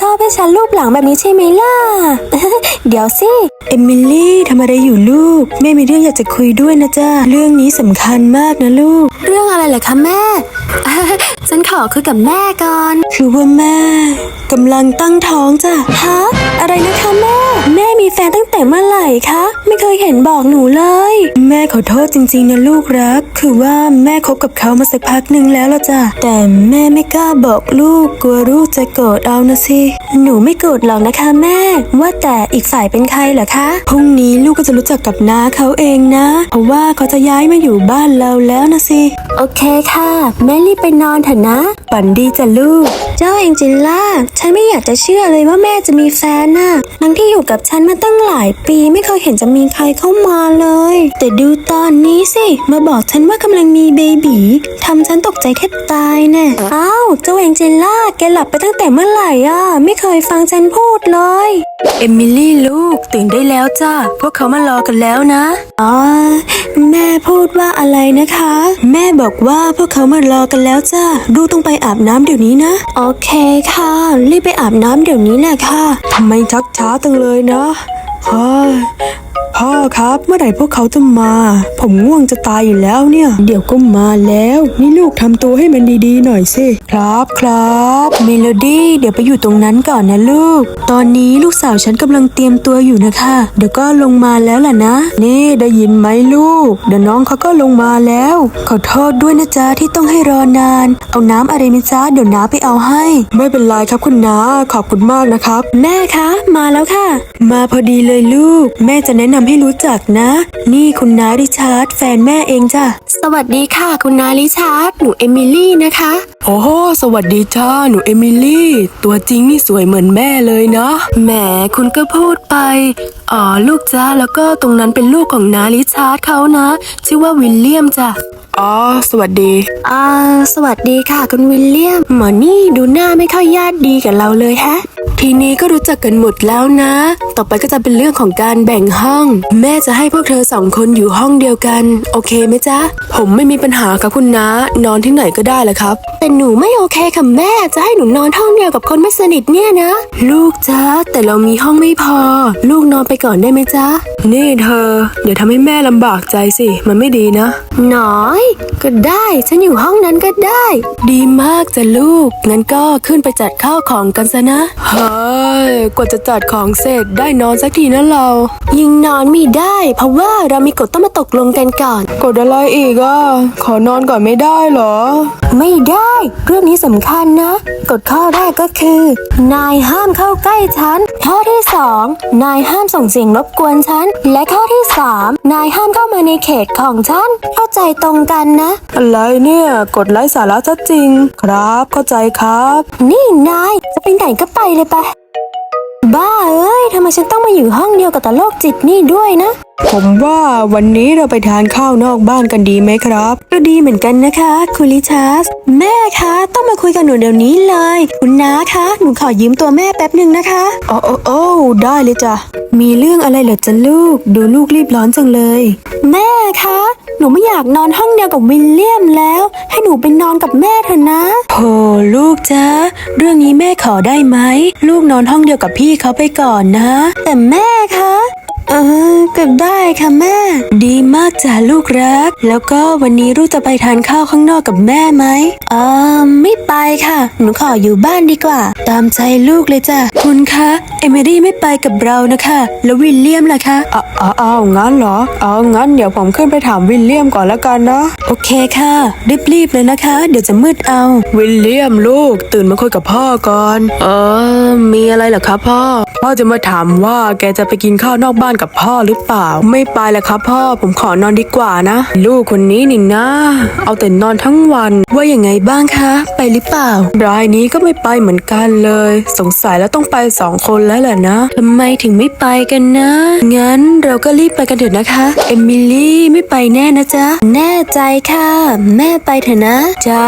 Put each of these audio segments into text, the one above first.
ชอบให้ฉันรูปหลังแบบนี้ใช่ไหมล่ะ เดี๋ยวสิ เอมิลี่ทำอะไรอยู่ลูก แม่มีเรื่องอยากจะคุยด้วยนะจ๊ะเรื่องนี้สำคัญมากนะลูก เรื่องอะไรเหรอคะแม่ ฉันขอคุยกับแม่ก่อน คือว่าแม่กำลังตั้งท้องจ้ะฮะอะไรนะคะแม่ แม่มีแฟนตั้งแต่เมื่อไหร่คะ ไม่เคยเห็นบอกหนูเลย แม่ขอโทษจริงๆนะลูกรัก คือว่าแม่คบกับเขามาสักพักหนึ่งแล้วละจ้ะแต่แม่ไม่กล้าบอกลูกกลัวลูกจะโกรธเอานะสิหนูไม่โกรธหรอกนะคะแม่ ว่าแต่อีกฝ่ายเป็นใครเหรอคะพรุ่งนี้ลูกก็จะรู้จักกับน้าเขาเองนะ เพราะว่าเขาจะย้ายมาอยู่บ้านเราแล้วนะสิโอเคค่ะ แม่รีบไปนอนเถอะนะฝันดีจ้ะลูก เจ้าเองจินล่าฉันไม่อยากจะเชื่อเลยว่าแม่จะมีแฟนน่ะทั้งที่อยู่กับฉันมาตั้งหลายปีไม่เคยเห็นจะมีใครเข้ามาเลย แต่ดูตอนนี้สิมาบอกฉันว่ากำลังมีเบบีทำฉันตกใจแทบตายแน่อ้าวเจ้าเองจินล่าแกหลับไปตั้งแต่เมื่อไหร่อะไม่เคยฟังฉันพูดเลย เอมิลี่ลูกตื่นได้แล้วจ้ะพวกเขามารอกันแล้วนะ อ๋อ แม่พูดว่าอะไรนะคะ แม่บอกว่าพวกเขามารอกันแล้วจ้ะลูกต้องไปอาบน้ำเดี๋ยวนี้นะ โอเคค่ะ รีบไปอาบน้ำเดี๋ยวนี้แหละค่ะทำไมชักช้าจังเลยนะเฮ้ย พ่อครับ เมื่อไหร่พวกเขาจะมา ผมง่วงจะตายอยู่แล้วเนี่ย เดี๋ยวก็มาแล้ว นี่ลูกทำตัวให้มันดีๆหน่อยสิ ครับครับ เมโลดี้เดี๋ยวไปอยู่ตรงนั้นก่อนนะลูก ตอนนี้ลูกสาวฉันกำลังเตรียมตัวอยู่นะคะ เดี๋ยวก็ลงมาแล้วล่ะนะ นี่ได้ยินไหมลูก เดี๋ยวน้องเขาก็ลงมาแล้ว ขอโทษด้วยนะจ๊ะที่ต้องให้รอนาน เอาน้ำอะไรไหมจ๊ะเดี๋ยวน้าไปเอาให้ ไม่เป็นไรครับคุณน้าขอบคุณมากนะครับ แม่คะ มาแล้วค่ะ มาพอดีเลยลูก แม่จะแนะนำให้รู้จักนะ นี่คุณน้าริชาร์ดแฟนแม่เองจ้ะ สวัสดีค่ะ คุณนาลิชาร์ดหนูเอมิลี่นะคะ โอ้โหสวัสดีจ้าหนูเอมิลี่ ตัวจริงนี่สวยเหมือนแม่เลยนะ แหมคุณก็พูดไป อ๋อลูกจ้าแล้วก็ตรงนั้นเป็นลูกของน้าริชาร์ดเขานะ ชื่อว่าวิลเลียมจ้ะอ๋อ สวัสดี อ่า สวัสดีค่ะ คุณวิลเลียม หมอนี่ดูหน้าไม่ค่อยญาติดีกับเราเลยฮะ ทีนี้ก็รู้จักกันหมดแล้วนะ ต่อไปก็จะเป็นเรื่องของการแบ่งห้อง แม่จะให้พวกเธอสองคนอยู่ห้องเดียวกัน โอเคไหมจ๊ะ ผมไม่มีปัญหาครับคุณน้านอนที่ไหนก็ได้แหละครับ แต่หนูไม่โอเคค่ะแม่ จะให้หนูนอนห้องเดียวกับคนไม่สนิทเนี่ยนะ ลูกจ๊ะ แต่เรามีห้องไม่พอ ลูกนอนไปก่อนได้ไหมจ๊ะ นี่เธอ อย่าทำให้แม่ลำบากใจสิ มันไม่ดีนะหน้อย ก็ได้ ฉันอยู่ห้องนั้นก็ได้ ดีมากจ้ะลูก งั้นก็ขึ้นไปจัดข้าวของกันซะนะเฮ้ยกว่าจะจัดของเสร็จได้นอนสักทีนะเรา ยิงนอนไม่ได้ เพราะว่าเรามีกฎต้องมาตกลงกันก่อนกดอะไรอีกอะ ขอนอนก่อนไม่ได้เหรอ ไม่ได้ เรื่องนี้สำคัญนะ กฎข้อแรกก็คือ นายห้ามเข้าใกล้ฉัน ข้อที่สองนายห้ามส่งเสียงรบกวนฉัน และข้อที่สามนายห้ามเข้ามาในเขตของฉัน เข้าใจตรงกันนะ อะไรเนี่ยกดไลค์สาระชัดจริง ครับ เข้าใจครับ นี่นายจะไปไหนก็ไปเลยไปะบ้าเอ้ยทำไมฉันต้องมาอยู่ห้องเดียวกับตาโลกจิตนี่ด้วยนะ ผมว่าวันนี้เราไปทานข้าวนอกบ้านกันดีไหมครับ ก็ดีเหมือนกันนะคะ คุณลิชาร์สแม่คะต้องมาคุยกับหนูเดี๋ยวนี้เลย คุณน้าคะหนูขอยืมตัวแม่แป๊บหนึ่งนะคะโอ้โอ้โอ้ได้เลยจ้ะมีเรื่องอะไรเหรอจ๊ะลูก ดูลูกรีบร้อนจังเลย แม่คะหนูไม่อยากนอนห้องเดียวกับวิลเลียมแล้ว ให้หนูไปนอนกับแม่เถอะนะโหลูกจ๊ะเรื่องนี้แม่ขอได้ไหมลูกนอนห้องเดียวกับพี่เขาไปก่อนนะ แต่แม่คะ เออก็ได้ค่ะแม่ ดีมากจ้ะลูกรัก แล้วก็วันนี้ลูกจะไปทานข้าวข้างนอกกับแม่ไหมเออไม่ไปค่ะ หนูขออยู่บ้านดีกว่า ตามใจลูกเลยจ้ะคุณคะเอมิลี่ไม่ไปกับเรานะคะ แล้ววิลเลียมล่ะคะอ้าวอ้าวอ้าวงั้นเหรอเอางั้นเดี๋ยวผมขึ้นไปถามวิลเลียมก่อนแล้วกันนะโอเคค่ะรีบๆเลยนะคะ เดี๋ยวจะมืดเอา วิลเลียมลูกตื่นมาคุยกับพ่อก่อนเออมีอะไรเหรอครับพ่อพ่อจะมาถามว่าแกจะไปกินข้าวนอกบ้านกับพ่อหรือเปล่า ไม่ไปแหละครับพ่อผมขอนอนดีกว่านะ ลูกคนนี้นี่นะ เอาแต่นอนทั้งวันว่าอย่างไงบ้างคะ ไปหรือเปล่า รายนี้ก็ไม่ไปเหมือนกันเลย สงสัยแล้วต้องไปสองคนแล้วแหละนะทำไมถึงไม่ไปกันนะ งั้นเราก็รีบไปกันเถอะนะคะเอมิลี่ไม่ไปแน่นะจ๊ะแน่ใจค่ะ แม่ไปเถอะนะจ้า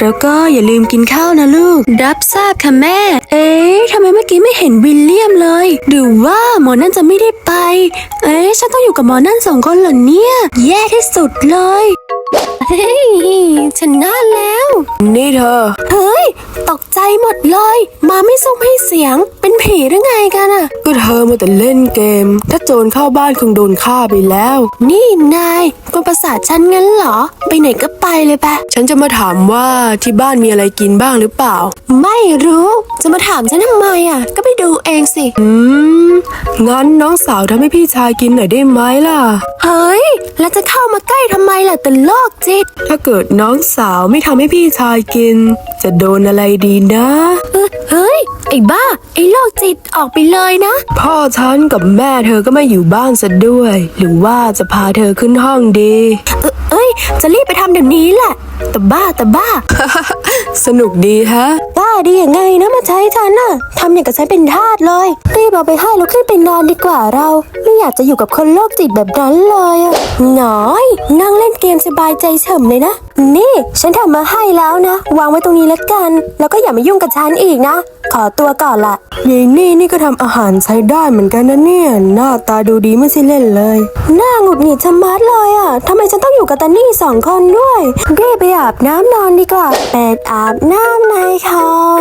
แล้วก็อย่าลืมกินข้าวนะลูก รับทราบค่ะแม่ เอ๊ะทำไมเมื่อกี้ไม่เห็นวิลเลียมเลย หรือว่าหมอนั่นจะไม่ได้ไปเอ๊ะฉันต้องอยู่กับหมอนั่นสองคนเหรอเนี่ย แย่ที่สุดเลย เฮ้ยฉันน่าแล้ว นี่เธอ เฮ้ย ตกใจหมดเลย มาไม่ส่งให้เสียง เป็นผีหรือไงกันอะก็เธอมาแต่เล่นเกม ถ้าโจรเข้าบ้านคงโดนฆ่าไปแล้ว นี่นายกวนประสาทฉันงั้นเหรอ ไปไหนก็ไปเลยปะฉันจะมาถามว่าที่บ้านมีอะไรกินบ้างหรือเปล่า ไม่รู้ จะมาถามฉันทำไมอะก็ไปดูเองสิ อืม งั้นน้องสาวทำให้พี่ชายกินหน่อยได้ไหมล่ะ เฮ้ย แล้วจะเข้ามาใกล้ทำไมล่ะแต่โลกจิต ถ้าเกิดน้องสาวไม่ทำให้พี่ชายกิน จะโดนอะไรดีนะเอ้ยเฮ้ย ไอ้บ้า ไอ้โรคจิตออกไปเลยนะ พ่อฉันกับแม่เธอก็ไม่อยู่บ้านซะด้วย หรือว่าจะพาเธอขึ้นห้องดีเอ้ยเอ้ย จะรีบไปทำเดี๋ยวนี้แหละแต่บ้าแต่บ้า สนุกดีฮะ บ้าดียังไงนะมาใช้ฉันน่ะทำอย่างกับฉันเป็นทาสเลยรีบเอาไปให้แล้วขึ้นไปนอนดีกว่าเรา ไม่อยากจะอยู่กับคนโรคจิตแบบนั้นเลยอะหน้อย นั่งเล่นเกมสบายใจเฉมเลยนะนี่ ฉันทำมาให้แล้วนะ วางไว้ตรงนี้แล้วกัน แล้วก็อย่ามายุ่งกับฉันอีกนะ ขอตัวก่อนละยายนี่นี่ก็ทำอาหารใช้ได้เหมือนกันนะเนี่ย หน้าตาดูดีไม่ใช่เล่นเลยหน้าหงุดหงิดชะมัดเลยอะทำไมฉันต้องอยู่กับตานี่สองคนด้วยรีบไปอาบน้ำนอนดีกว่าเป็ดอาบน้ำในคลอง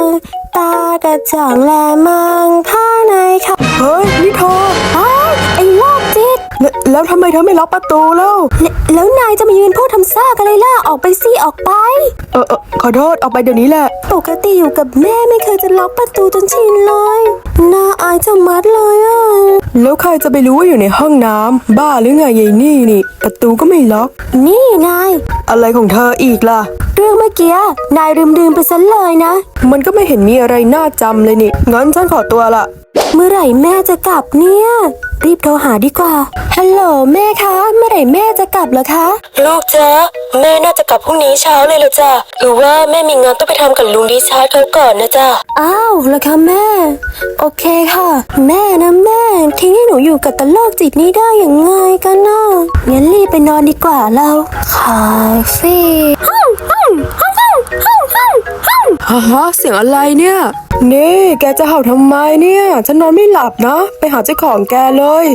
ตากระจ่างแลมังผ้าในคลองเฮ้ยนี่เธออ้าวไอ้โรคจิต แล้วแล้วทำไมเธอไม่ล็อกประตูแล้วแลแล้วนายจะมายืนพูดทำซ่ากอะไรล่ะ ออกไปสิออกไป เออเออขอโทษออกไปเดี๋ยวนี้แหละ ปกติอยู่กับแม่ไม่เคยจะล็อกประตูจนชินเลย น่าอายชะมัดเลยอะ แล้วใครจะไปรู้ว่าอยู่ในห้องน้ำบ้าหรือไงยายนี่นี่ ประตูก็ไม่ล็อก นี่นาย อะไรของเธออีกล่ะ เรื่องเมื่อกี้นายลืมดื่มไปซะเลยนะ มันก็ไม่เห็นมีอะไรน่าจำเลยนี่งั้นฉันขอตัวละ เมื่อไหร่แม่จะกลับเนี่ย รีบโทรหาดีกว่า ฮัลโหลแม่คะ เมื่อไหร่แม่ จะกลับเหรอคะ ลูกจ๊ะแม่น่าจะกลับพรุ่งนี้เช้าเลยละจ้ะหรือว่าแม่มีงานต้องไปทำกับลุงดิชาร์ดเขาก่อนนะจ๊ะอ้าวเหรอคะแม่ โอเคค่ะ แม่นะแม่ทิ้งให้หนูอยู่กับตะโลกจิตนี้ได้อย่างไงกันนะงั้นรีบไปนอนดีกว่าเราคาเฟ่ห้องห้องห้องห้องห้องห้องห้องฮะฮะเสียงอะไรเนี่ย นี่แกจะเห่าทำไมเนี่ย ฉันนอนไม่หลับนะ ไปหาเจ้าของแกเลย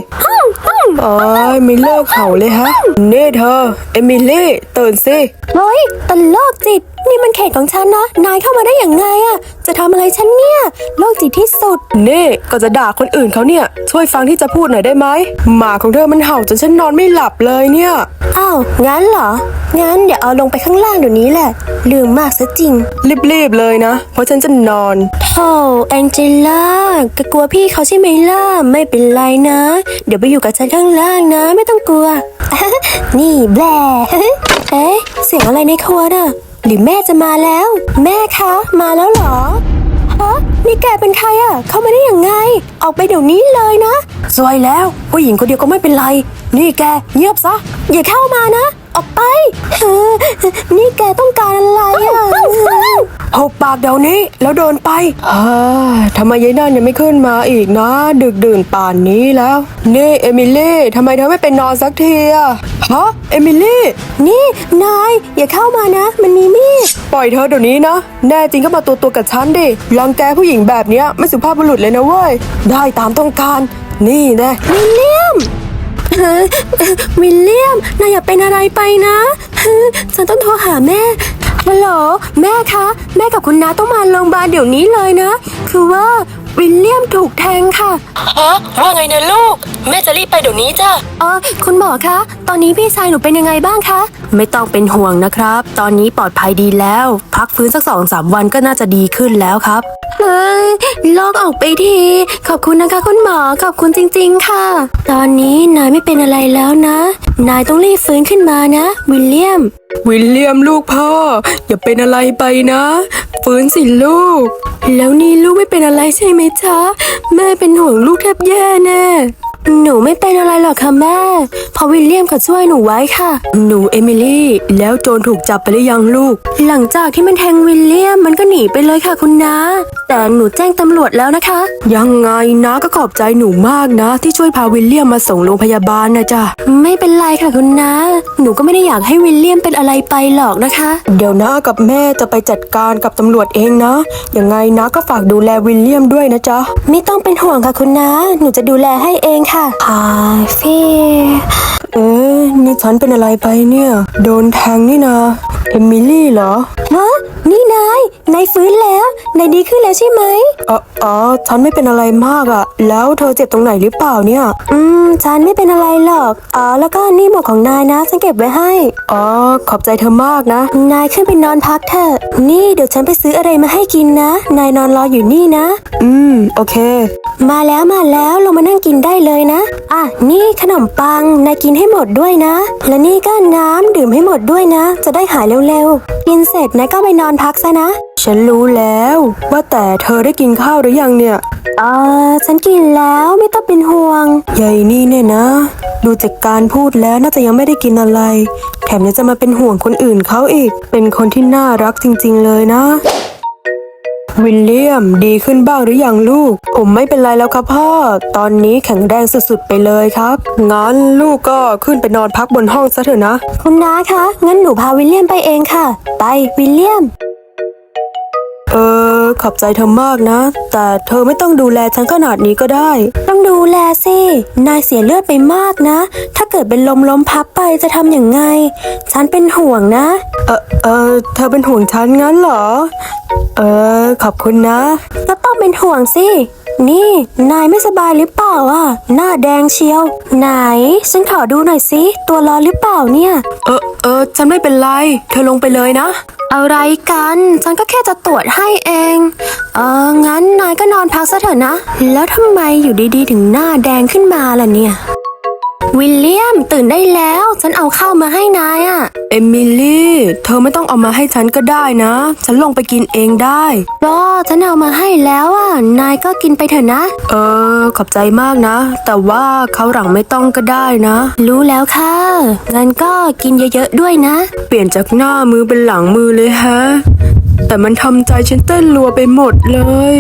โอ้ยไม่เลิกเห่าเลยฮะ นี่เธอ เอมิลี่ ตื่นสิ เฮ้ยตะโลกจิตนี่มันเขตของฉันนะ นายเข้ามาได้อย่างไงอะจะทำอะไรฉันเนี่ย โลกจิตที่สุด นี่ก็จะด่าคนอื่นเขาเนี่ย ช่วยฟังที่จะพูดหน่อยได้ไหมหมาของเธอมันเห่าจนฉันนอนไม่หลับเลยเนี่ย อ้าว งั้นเหรอ งั้นเดี๋ยวเอาลงไปข้างล่างเดี๋ยวนี้แหละ ลืมมากซะจริง รีบๆเลยนะ เพราะฉันจะนอน โธ่แองเจล่ากกลัวพี่เขาใช่ไหมล่ะ ไม่เป็นไรนะ เดี๋ยวไปอยู่กับฉันข้างล่างนะ ไม่ต้องกลัว นี่แบลเอ๊ะ เสียงอะไรในครัวน่ะ หรือแม่จะมาแล้ว แม่คะ มาแล้วเหรอฮะนี่แกเป็นใครอะเข้ามาได้ยังไง ออกไปเดี๋ยวนี้เลยนะสวยแล้วผู้หญิงคนเดียวก็ไม่เป็นไร นี่แกเงียบซะอย่าเข้ามานะ ออกไปเออนี่แกต้องการอะไรอะหกปากเดี๋ยวนี้แล้วเดินไปฮ่าทำไมยายนั่นยังไม่ขึ้นมาอีกนะ ดึกดื่นป่านนี้แล้ว นี่เอมิลี่ทำไมเธอไม่ไปนอนสักทีอะฮะเอมิลี่ นี่นายอย่าเข้ามานะ มันมีมีด ปล่อยเธอเดี๋ยวนี้นะ แน่จริงก็มาตัวตัวๆกับฉันดิ รังแกผู้หญิงแบบเนี้ยไม่สุภาพบุรุษเลยนะเว้ย ได้ตามต้องการ นี่แนะวิลเลียมเฮ้ย วิลเลียม นายอย่าเป็นอะไรไปนะ ฉันต้องโทรหาแม่ฮัลโหลแม่คะ แม่กับคุณน้าต้องมาโรงพยาบาลเดี๋ยวนี้เลยนะ คือว่า วิลเลียมถูกแทงค่ะ ฮะว่าไงนะลูก แม่จะรีบไปเดี๋ยวนี้จ้ะ เออคุณหมอคะ ตอนนี้พี่ชายหนูเป็นยังไงบ้างคะ ไม่ต้องเป็นห่วงนะครับ ตอนนี้ปลอดภัยดีแล้ว พักฟื้นสักสองสามวันก็น่าจะดีขึ้นแล้วครับ เฮ้ยลอกออกไปที ขอบคุณนะคะคุณหมอ ขอบคุณจริง ๆ ค่ะ ตอนนี้นายไม่เป็นอะไรแล้วนะ นายต้องรีบฟื้นขึ้นมานะ วิลเลียม วิลเลียมลูกพ่อ อย่าเป็นอะไรไปนะ ฟื้นสิลูก แล้วนี่ลูกไม่เป็นอะไรใช่ไหมจ๊ะ แม่เป็นห่วงลูกแทบแย่แน่ หนูไม่เป็นอะไรหรอกค่ะแม่เพราะวิลเลียมเขาช่วยหนูไว้ค่ะ หนูเอมิลี่ แล้วโจรถูกจับไปหรือยังลูก หลังจากที่มันแทงวิลเลียมมันก็หนีไปเลยค่ะคุณน้าแต่หนูแจ้งตำรวจแล้วนะคะ ยังไงนะก็ขอบใจหนูมากนะ ที่ช่วยพาวิลเลียมมาส่งโรงพยาบาลนะจ๊ะไม่เป็นไรค่ะคุณน้าหนูก็ไม่ได้อยากให้วิลเลียมเป็นอะไรไปหรอกนะคะ เดี๋ยวนะกับแม่จะไปจัดการกับตำรวจเองนะยังไงนะก็ฝากดูแลวิลเลียมด้วยนะจ๊ะไม่ต้องเป็นห่วงค่ะคุณน้าหนูจะดูแลให้เองค่ะคา เฟ่เอ๊ะนี่ฉันเป็นอะไรไปเนี่ย โดนแทงนี่นาเอมิลี่เหรอฮะนี่นาย นายฟื้นแล้ว นายดีขึ้นแล้วใช่ไหมอ๋ออ๋อฉันไม่เป็นอะไรมากอะแล้วเธอเจ็บตรงไหนหรือเปล่าเนี่ย อืม ฉันไม่เป็นอะไรหรอก อ๋อ แล้วก็นี่หมวกของนายนะ ฉันเก็บไว้ให้ อ๋อ ขอบใจเธอมากนะ นายขึ้นไปนอนพักเถอะ นี่เดี๋ยวฉันไปซื้ออะไรมาให้กินนะ นายนอนรออยู่นี่นะ อืม โอเค มาแล้วมาแล้ว ลงมานั่งกินได้เลยนะ อะ นี่ขนมปัง นายกินให้หมดด้วยนะ และนี่ก็น้ำดื่มให้หมดด้วยนะ จะได้หายเร็วๆ กินเสร็จนายก็ไปนอนพักซะนะ ฉันรู้แล้ว ว่าแต่เธอได้กินข้าวหรือยังเนี่ย เออฉันกินแล้วไม่ต้องเป็นห่วงใหญ่นี่เนี่ยนะ ดูจากการพูดแล้วน่าจะยังไม่ได้กินอะไร แถมยังจะมาเป็นห่วงคนอื่นเขาอีก เป็นคนที่น่ารักจริง ๆ เลยนะ วิลเลียมดีขึ้นบ้างหรือยังลูก ผมไม่เป็นไรแล้วครับพ่อ ตอนนี้แข็งแรงสุดๆไปเลยครับ งั้นลูกก็ขึ้นไปนอนพักบนห้องซะเถอะนะ คุณน้าคะ งั้นหนูพาวิลเลียมไปเองค่ะ ไปวิลเลียม ขอบใจเธอมากนะ แต่เธอไม่ต้องดูแลฉันขนาดนี้ก็ได้ ต้องดูแลสินายเสียเลือดไปมากนะ ถ้าเกิดเป็นลมล้มพับไปจะทำอย่างไง ฉันเป็นห่วงนะ เออเออเธอเป็นห่วงฉันงั้นเหรอ เออ ขอบคุณนะ ก็ต้องเป็นห่วงสิ นี่ นายไม่สบายหรือเปล่าอะ หน้าแดงเชียว ไหน ฉันขอดูหน่อยสิ ตัวร้อนหรือเปล่าเนี่ย เออเออฉันไม่เป็นไร เธอลงไปเลยนะ อะไรกัน ฉันก็แค่จะตรวจให้เอง เออ งั้นนายก็นอนพักซะเถอะนะ แล้วทำไมอยู่ดีๆ ถึงหน้าแดงขึ้นมาล่ะเนี่ย วิลเลียมตื่นได้แล้ว ฉันเอาข้าวมาให้นายอะเอมิลี่ เธอไม่ต้องเอามาให้ฉันก็ได้นะ ฉันลงไปกินเองได้ก็ฉันเอามาให้แล้วอะนายก็กินไปเถอะนะ เออ ขอบใจมากนะ แต่ว่าเขาวหลังไม่ต้องก็ได้นะ รู้แล้วค่ะงั้นก็กินเยอะๆด้วยนะ เปลี่ยนจากหน้ามือเป็นหลังมือเลยฮะ แต่มันทำใจฉันเต้นรัวไปหมดเลย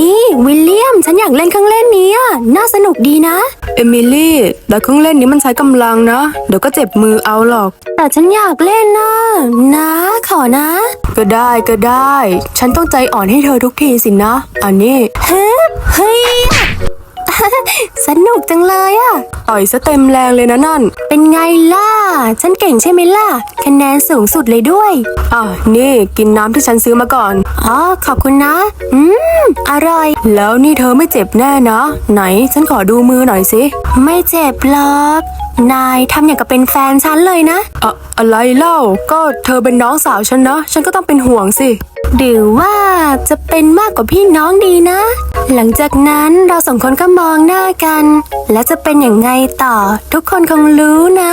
นี่วิลเลียม ฉันอยากเล่นเครื่องเล่นนี้อะน่าสนุกดีนะ เอมิลี่ แต่เครื่องเล่นนี้มันใช้กำลังนะ เดี๋ยวก็เจ็บมือเอาหรอก แต่ฉันอยากเล่นนะนะ ขอนะ ก็ได้ก็ได้ ฉันต้องใจอ่อนให้เธอทุกทีสินะ อันนี้เฮ้เฮ้ย สนุกจังเลยอะต่อยซะเต็มแรงเลยนะนั่น เป็นไงล่ะ ฉันเก่งใช่ไหมล่ะ คะแนนสูงสุดเลยด้วยอะนี่กินน้ำที่ฉันซื้อมาก่อน อ๋อ ขอบคุณนะ อืม อร่อย แล้วนี่เธอไม่เจ็บแน่นะ ไหนฉันขอดูมือหน่อยสิ ไม่เจ็บหรอกนายทำอย่างกับเป็นแฟนฉันเลยนะ อะอะไรเล่า ก็เธอเป็นน้องสาวฉันนะ ฉันก็ต้องเป็นห่วงสิ หรือว่าจะเป็นมากกว่าพี่น้องดีนะ หลังจากนั้นเราสองคนก็มองหน้ากัน และจะเป็นอย่างไงต่อทุกคนคงรู้นะ